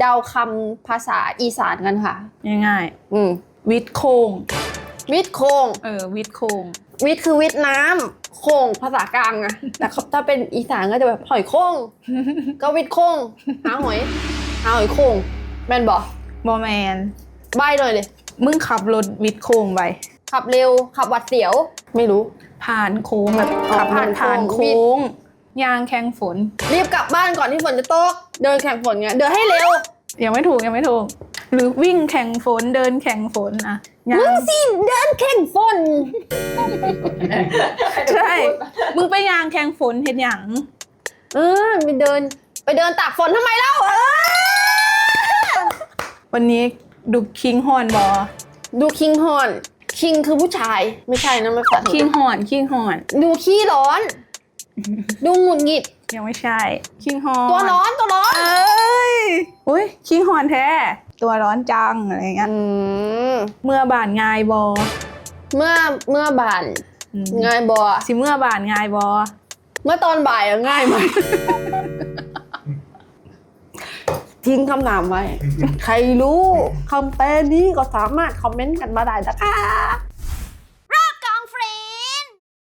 เดาคำภาษาอีสานกันค่ะ ง่ายอืมๆวิทย์โค้งวิทย์โคง เออวิทย์โค้งวิทย์คือวิทย์น้ำโคงภาษากลางอะแต่ถ้าเป็นอีสานก็จะแบบหอยโค้งก็วิทย์โค้งหาหอยหาหอยโค้งแมนบอกบอแมนใบหน่อยเลย มึงขับรถวิทย์โค้งไปขับเร็วขับหวัดเสียว ไม่รู้ ผ่านโค้งแบบอ๋อขับรผ่านถโค้งผ่านโค้ง ยางแข่งฝน รีบกลับบ้านก่อนที่ฝนจะตก เดินแข่งฝนไงเดินให้เร็ว ยังไม่ถูกยังไม่ถูก หรือวิ่งแข่งฝนเดินแข่งฝนอะยามึงงสิเดินแข่งฝน ใช่ มึงไปยางแข่งฝนเห็นอย่าง เออไปเดิน ไปเดินตากฝนทำไมเล่าเออวันนี้ดูคิงฮอนบอดูคิงฮอน คิงคือผู้ชาย ไม่ใช่นะไม่ฝันคิงฮอนคิงฮอน ดูขี้ร้อน ดูหงุดหงิด ยังไม่ใช่ คิงฮอนตัวร้อนตัวร้อน เอ้ยอุ้ยคิงฮอนแท้ ตัวร้อนจังอะไรเงี้ยอืม เมื่อบานงายบอเมื่อเมื่อบ่านอืมง่ายบอสิเมื่อบานงายบอเมื่อตอนบ่ายอะง่ายไหม ทิ้งคำถามไว้ ใครรู้คำแปลนี้ก็สามารถคอมเมนต์กันมาได้นะคะ